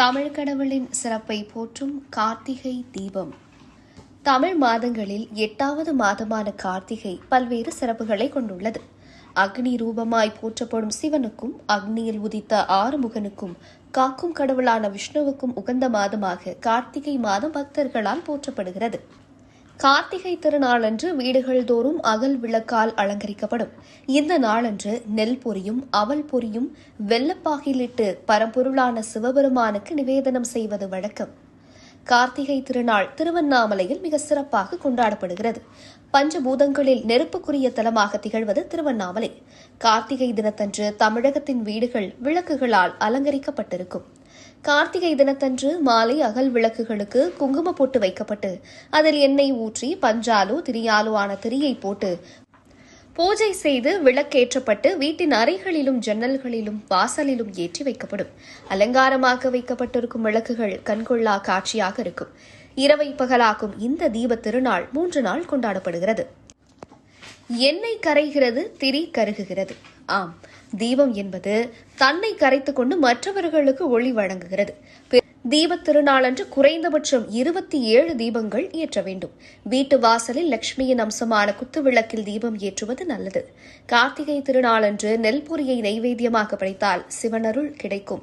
தமிழ் கடவுளின் சிறப்பை போற்றும் கார்த்திகை தீபம். தமிழ் மாதங்களில் எட்டாவது மாதமான கார்த்திகை பல்வேறு சிறப்புகளை கொண்டுள்ளது. அக்னி ரூபமாய் போற்றப்படும் சிவனுக்கும் அக்னியில் உதித்த ஆறுமுகனுக்கும் காக்கும் கடவுளான விஷ்ணுவுக்கும் உகந்த மாதமாக கார்த்திகை மாதம் பக்தர்களால் போற்றப்படுகிறது. கார்த்திகை திருநாளன்று வீடுகள் தோறும் அகல் விளக்கால் அலங்கரிக்கப்படும். இந்த நாளன்று நெல் பொரியும் அவல் பொரியும் வெள்ளப்பாகிலிட்டு பரம்பொருளான சிவபெருமானுக்கு நிவேதனம் செய்வது வழக்கம். கார்த்திகை திருநாள் திருவண்ணாமலையில் மிக சிறப்பாக கொண்டாடப்படுகிறது. பஞ்சபூதங்களில் நெருப்புக்குரிய தலமாக திகழ்வது திருவண்ணாமலை. கார்த்திகை தினத்தன்று தமிழகத்தின் வீடுகள் விளக்குகளால் அலங்கரிக்கப்பட்டிருக்கும். கார்த்திகை தினத்தன்று மாலை அகல் விளக்குகளுக்கு குங்கும போட்டு வைக்கப்பட்டு அதில் எண்ணெய் ஊற்றி பஞ்சாலோ திரியாலோ ஆன திரியை போட்டு பூஜை செய்து விளக்கேற்றப்பட்டு வீட்டின் அறைகளிலும் ஜன்னல்களிலும் வாசலிலும் ஏற்றி வைக்கப்படும். அலங்காரமாக வைக்கப்பட்டிருக்கும் விளக்குகள் கண்கொள்ளா காட்சியாக இருக்கும். இரவை பகலாக்கும் இந்த தீப திருநாள் மூன்று நாள் கொண்டாடப்படுகிறது. எண்ணெய் கரைகிறது திரி கருகுகிறது. ஆம் தீபம் என்பது தன்னை கரைத்துக் கொண்டு மற்றவர்களுக்கு ஒளி வழங்குகிறது. தீபத் திருநாளன்று குறைந்தபட்சம் இருபத்தி ஏழு தீபங்கள் ஏற்ற வேண்டும். வீட்டு வாசலில் லட்சுமியின் அம்சமான குத்துவிளக்கில் தீபம் ஏற்றுவது நல்லது. கார்த்திகை திருநாளன்று நெல் பொரியை நைவேத்தியமாக படைத்தால் சிவனருள் கிடைக்கும்.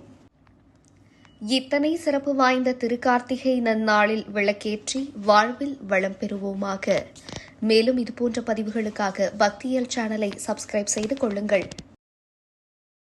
இத்தனை சிறப்பு வாய்ந்த திருக்கார்த்திகை நன்னாளில் விளக்கேற்றி வாழ்வில் வளம் பெறுவோமாக. மேலும் இதுபோன்ற பதிவுகளுக்காக பக்தியல் சேனலை சப்ஸ்கிரைப் செய்து கொள்ளுங்கள்.